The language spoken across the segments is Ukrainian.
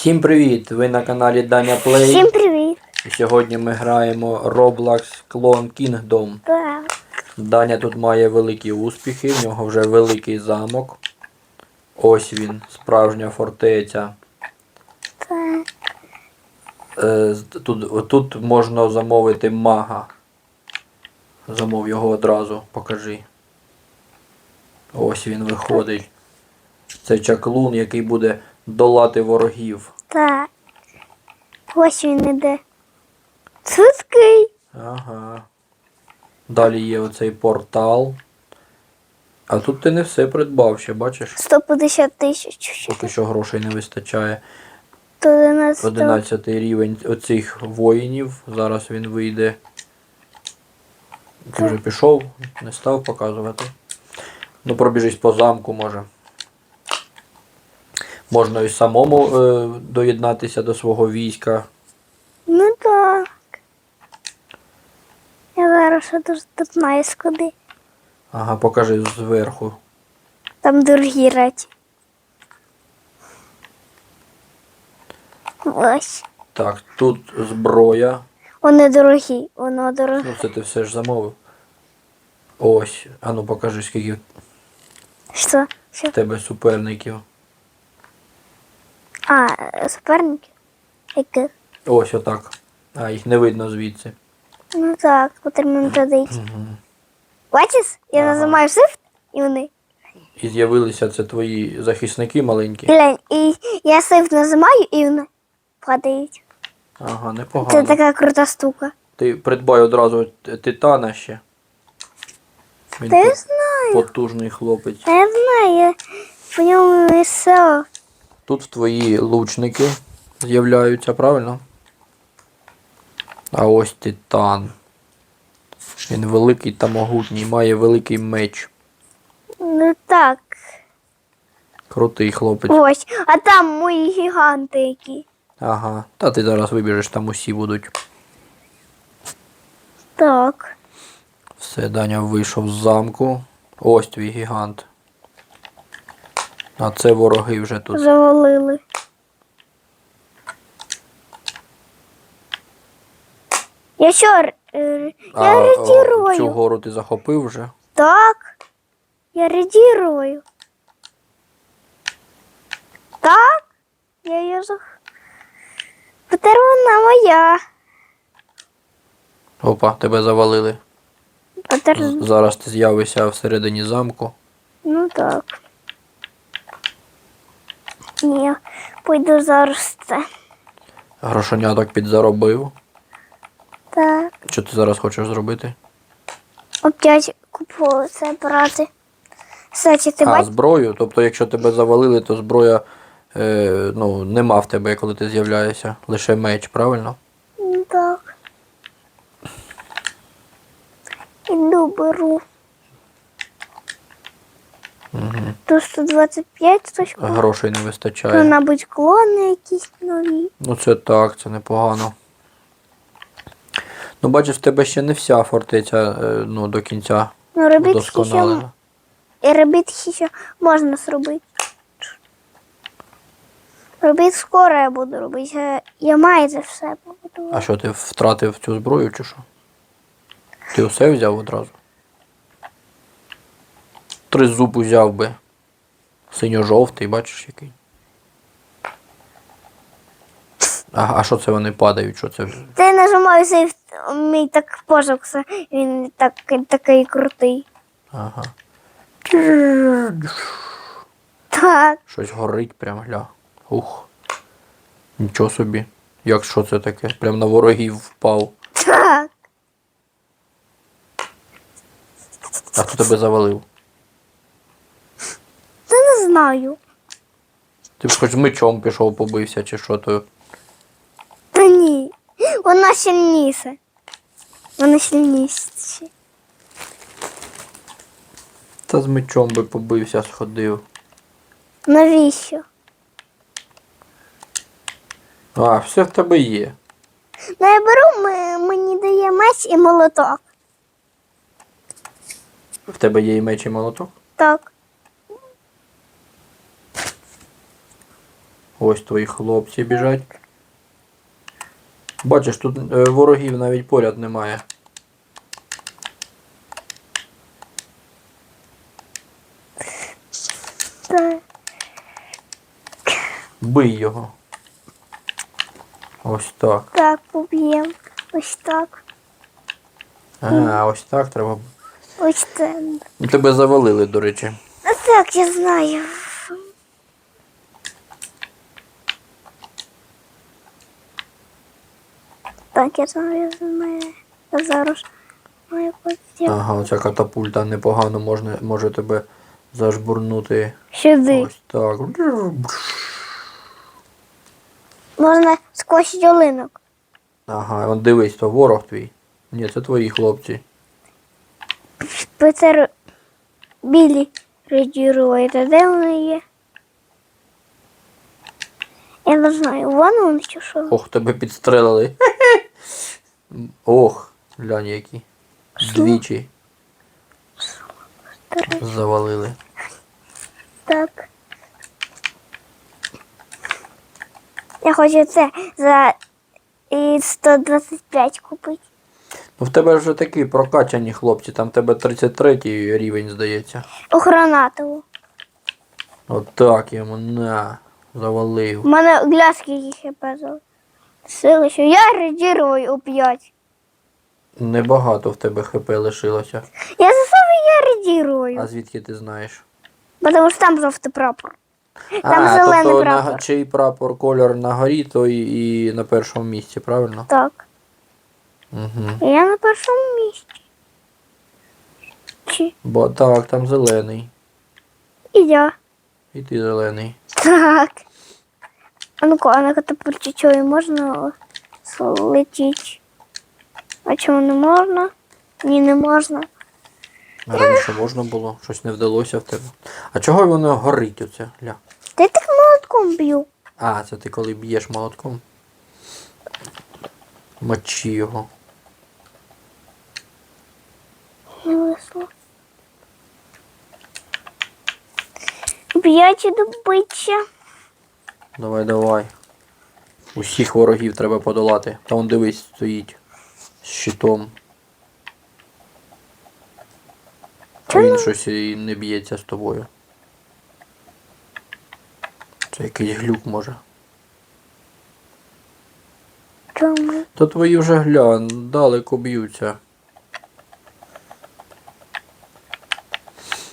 Всім привіт! Ви на каналі Даня Плей. Всім привіт! Сьогодні ми граємо Roblox Clone Kingdom. Так. Даня тут має великі успіхи, в нього вже великий замок. Ось він, справжня фортеця. Е, Тут, тут можна замовити мага. Замов його одразу, покажи. Ось він виходить. Це чаклун, який буде долати ворогів. Так. Ось він іде. Цуцький. Ага. Далі є оцей портал. А тут ти не все придбав ще, бачиш? 150 тисяч. Поки що грошей не вистачає. 11. 11 рівень оцих воїнів. Зараз він вийде. Ти вже пішов, не став показувати. Ну, пробіжись по замку може. Можна і самому е, доєднатися до свого війська. Ну так. Я зараз що тут, тут маю сходи. Ага, покажи зверху. Там дорогі речі. Ось. Так, тут зброя. Вони дорогі. Воно дороге. Ну, це ти все ж замовив. Ось. А ну покажи, скільки Що? Що? в тебе суперників. А, суперники? Яких? Ось отак. А, їх не видно звідси. Ну так, потрібно туди йти. Бачиш? Я Ага. нажимаю shift і вони. І з'явилися це твої захисники маленькі. Глянь, і я shift нажимаю і вони падають. Ага, Це непогано. така крута штука. Ти придбай одразу т- титана ще. Він Та я знаю. потужний хлопець. Та я знаю, я по ньому все. Тут твої лучники з'являються, правильно? А ось титан. Він великий та могутній, має великий меч. Ну так. Крутий хлопець. Ось. А там мої гіганти які. Ага. Та ти зараз вибіжиш, там усі будуть. Так. Все, Даня вийшов з замку. Ось твій гігант. А це вороги вже тут. Завалили. Я що, е, А я о, редірую. цю гору ти захопив вже? Так. Я редірую. Так. Я її зах... Тепер вона моя. Опа, тебе завалили. Тепер... Зараз ти з'явишся всередині замку. Ну так. Ні, я пойду зараз це. Грошеняток підзаробив. Так. Що ти зараз хочеш зробити? Опять купу це брати. Кстати, ти а, бачиш? зброю. Тобто, якщо тебе завалили, то зброя е, ну, нема в тебе, коли ти з'являєшся. Лише меч, правильно? Так. Іду беру. Угу. Тут 125 точку. Грошей не вистачає. мабуть, клони якісь нові. Ну це так, це непогано. Ну, бачиш, в тебе ще не вся фортеця е, ну, до кінця Ну, робити ще, і робити ще можна зробити. Робити скоро я буду робити. Я- Я майже все побудувала. А що, ти втратив цю зброю чи що? Ти усе взяв одразу? Три зуб узяв би. Синьо-жовтий, бачиш який. А, а що це вони падають? Що це? Ти нажимаю сейф, мій так пожився. Він так, такий крутий. Ага. Так. Щось горить прям гля. Ух. Нічого собі. Як що це таке? Прям на ворогів впав. Так. А хто тебе завалив? Знаю. Ти б хоч з мечом пішов, побився чи що, то Та ні. Вона сильніша. Вона сильніша. Та з мечом би побився, сходив. Навіщо? А, все в тебе є. Ну я беру, мені дає меч і молоток. В тебе є і меч і молоток? Так. Ось твої хлопці біжать. Бачиш, тут е, ворогів навіть поряд немає. Так. Бий його. Ось так. Так, поб'ємо. Ось так. А, ось так треба. Ось. Ну, Тебе завалили, до речі. А так, я знаю. Так, я. Я зараз маю потім. Ага, оця катапульта непогано можна, може тебе зажбурнути. Сюди. Ось так. Можна сквозь ялинок. Ага, он дивись, то ворог твій. Ні, це твої хлопці. Петер білі реагуєте. Де вони є? Я не знаю, вон вони чи що? Ох, тебе підстрелили. Ох, глянь які. Двічі завалили. Так. Я хочу це за і 125 купити. Ну в тебе вже такі прокачані хлопці, там в тебе 33 рівень, здається. Охранатову. Отак йому на. завалив. У мене гляски їх хп зали. Сили, що я у 5. Небагато в тебе хп лишилося. Я за собі я А звідки ти знаєш? Тому що там жовтий прапор. Там а, зелений тобто прапор. На, чий прапор кольор на горі, той і на першому місці, правильно? Так. Угу. Я на першому місці. Чи? Бо так, там зелений. І я. І ти зелений. Так. А ну-ка, а на і можна летіти? А чому не можна? Ні, не можна. А раніше можна було, щось не вдалося в тебе. А чого воно горить оце? Ля. Я так молотком б'ю. А, це ти коли б'єш молотком. Мочи його. Не весело. П'ять добича. Давай, давай. Усіх ворогів треба подолати. Та он дивись, стоїть з щитом. А він щось і не б'ється з тобою. Це якийсь глюк може. Чому? Та твої вже глянь, далеко б'ються.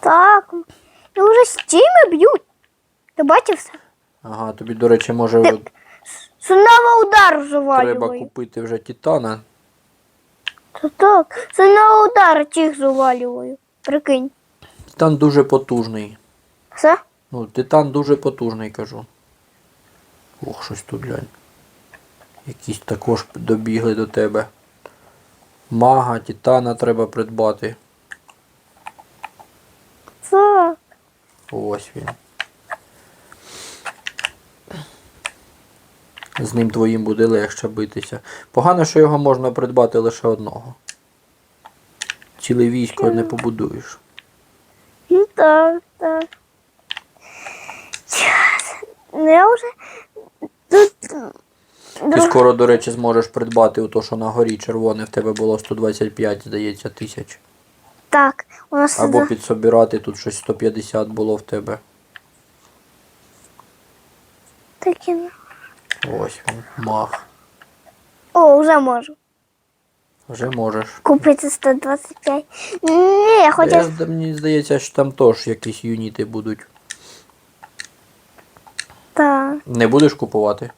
Так. І вже стіми б'ють. Ти бачив все? Ага, тобі, до речі, може от Сунава удар треба купити вже титана. Та так. Сунава удар тих завалюю. Прикинь. Титан дуже потужний. Все? Ну, титан дуже потужний, кажу. Ох, щось тут глянь. Якісь також добігли до тебе. Мага, титана треба придбати. Так. Ось він. З ним твоїм буде легше битися. Погано, що його можна придбати лише одного. Ціле військо не побудуєш. Ну так, так. Ну, Я вже тут. Ти скоро, до речі, зможеш придбати у то, що на горі червоне в тебе було 125, здається, тисяч. Так, у нас Або підсобирати тут щось 150 було в тебе. Такі. ну. Ось він, мах. О, вже можу. Вже можеш. Купити 125. Ні, я хочу. Я, мені здається, що там теж якісь юніти будуть. Так. Не будеш купувати?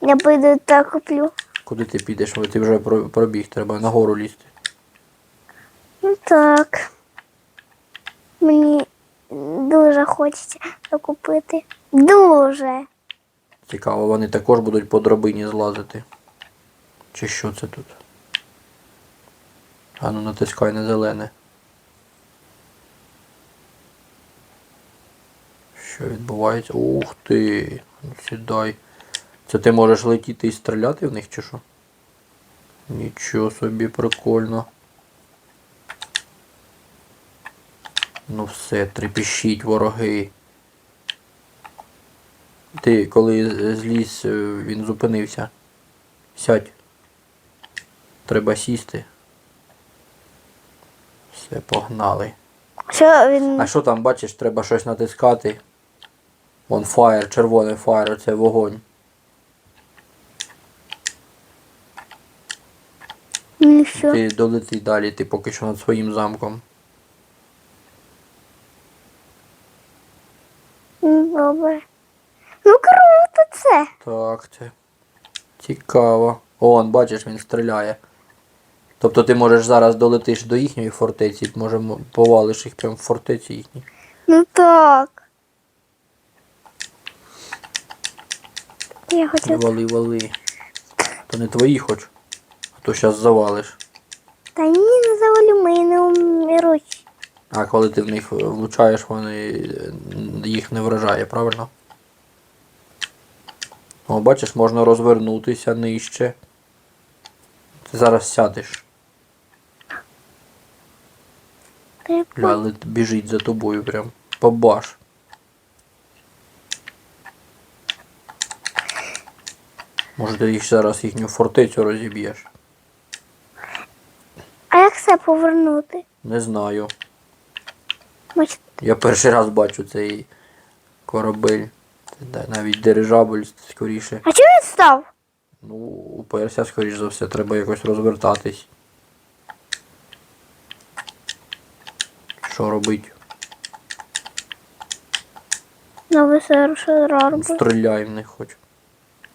Я піду та куплю. Куди ти підеш? Ти вже пробіг, треба нагору лізти. Ну так. Мені дуже хочеться купити. Дуже. Цікаво, вони також будуть по драбині злазити. Чи що це тут? А ну натискай на зелене. Що відбувається? Ух ти! Сідай. Це ти можеш летіти і стріляти в них чи що? Нічого собі прикольно. Ну все, трепіщіть вороги. Ти коли зліз, е, він зупинився. Сядь. Треба сісти. Все, погнали. Що він. А що там, бачиш, треба щось натискати. Вон фаєр, червоний фаєр, це вогонь. Ну і що? Ти долети далі, ти поки що над своїм замком. Ну, Добре. Ну круто це. Так, це цікаво. Он, бачиш, він стріляє. Тобто ти можеш зараз долетиш до їхньої фортеці, може повалиш їх прямо в фортеці їхній. Ну так. Я хочу. Вали, вали. То не твої хоч. А то зараз завалиш. Та ні, не завалю, мої не уміруть. А коли ти в них влучаєш, вони е, їх не вражає, правильно? О, бачиш, можна розвернутися нижче. Ти зараз сядеш. Треба. Біжить за тобою прям. Побаш. Може ти їх зараз їхню фортецю розіб'єш? А як це повернути? Не знаю. Я перший раз бачу цей корабель. Навіть дирижабль скоріше. А чому він став? Ну, уперся, скоріш за все, треба якось розвертатись. Що робить? Новий сервер робить. Стріляй в них хоч.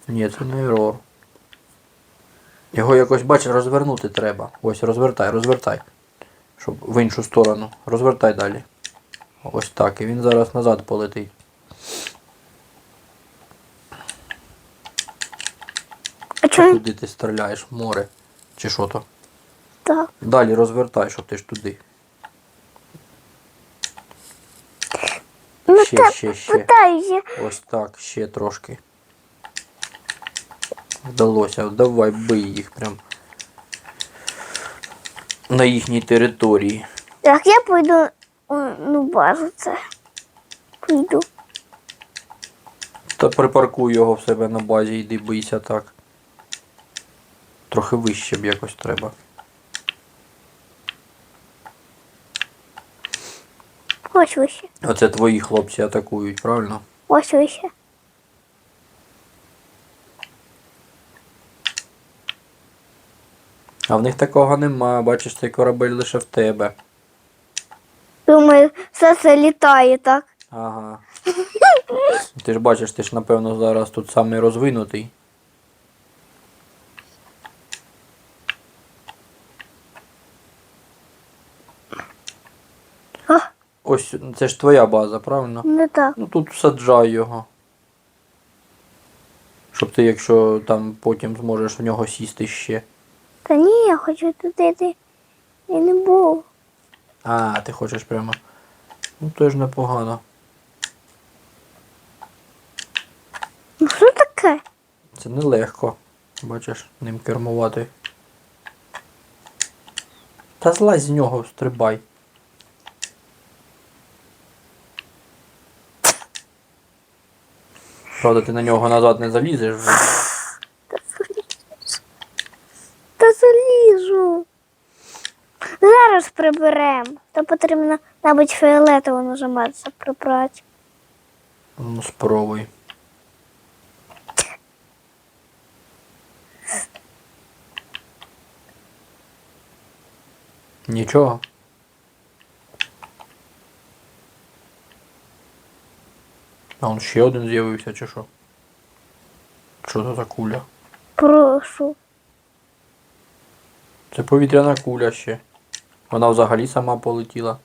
Ні, це не ерор. Його якось, бачиш, розвернути треба. Ось, розвертай, розвертай. Щоб в іншу сторону. Розвертай далі. Ось так. І він зараз назад полетить. А Куди ти стріляєш? В море. Чи що то? так? Далі розвертай, щоб ти ж туди. Ну Ще, так, ще, ще. питаюся. Ось так, ще трошки. Вдалося. Давай бий їх прям. На їхній території. Так, я пойду ну, базу це. Пойду. Та припаркуй його в себе на базі, йди бийся так. Трохи вище б якось треба. Ось вище. Оце твої хлопці атакують, правильно? Ось вище. А в них такого нема, бачиш, цей корабель лише в тебе. Думаю, все це літає так. Ага. Ти ж бачиш, ти ж напевно зараз тут самий розвинутий. А, Ось це ж твоя база, правильно? не так. Ну тут саджай його. Щоб ти, якщо там потім зможеш в нього сісти ще. Та ні, я хочу туди йти. Я не був. А, ти хочеш прямо. Ну теж непогано. Ну що таке? Це нелегко. Бачиш, ним кермувати. Та злазь з нього, стрибай. Правда, ти на нього назад не залізеш вже. Та залізу. Зараз приберемо. То потрібно, мабуть, фіолетово нажиматися прибрати. Ну, спробуй. Нічого. А он ще один з'явився, чи що? Що це за куля? Прошу. Це повітряна куля ще. Вона взагалі сама полетіла.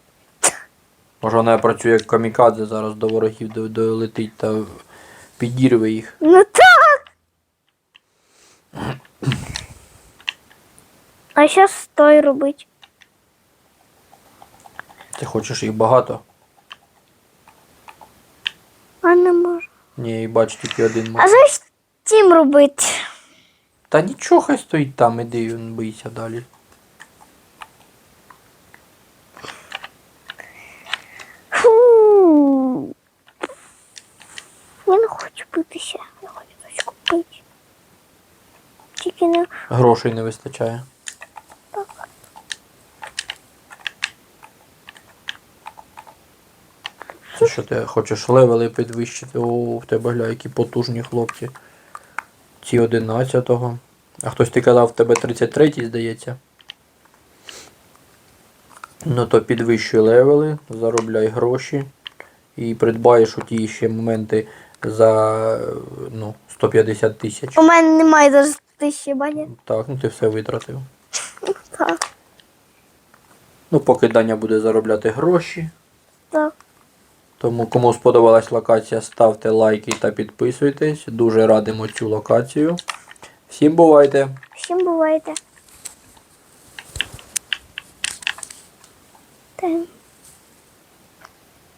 Може вона працює як камікадзе зараз до ворогів долетить та підірве їх. Ну так. А що з той робить? Ти хочеш їх багато? А не можу. Ні, і бач, тільки один А може. що ж тим робити? Та нічого хай стоїть там, іди він бийся далі. Фу. Він хоче. хочу битися. Я хочу щось купити. Тільки не Грошей не вистачає. Що ти хочеш левели підвищити? О, в тебе гля, які потужні хлопці. Ці 11-го. А хтось ти казав, в тебе 33-й, здається. Ну то підвищуй левели, заробляй гроші і придбаєш у ті ще моменти за ну, 150 тисяч. У мене немає даже тисячі балів. Так, ну ти все витратив. Так, Ну, поки Даня буде заробляти гроші. так. Тому кому сподобалась локація, ставте лайки та підписуйтесь. Дуже радимо цю локацію. Всім бувайте! Всім бувайте! Так.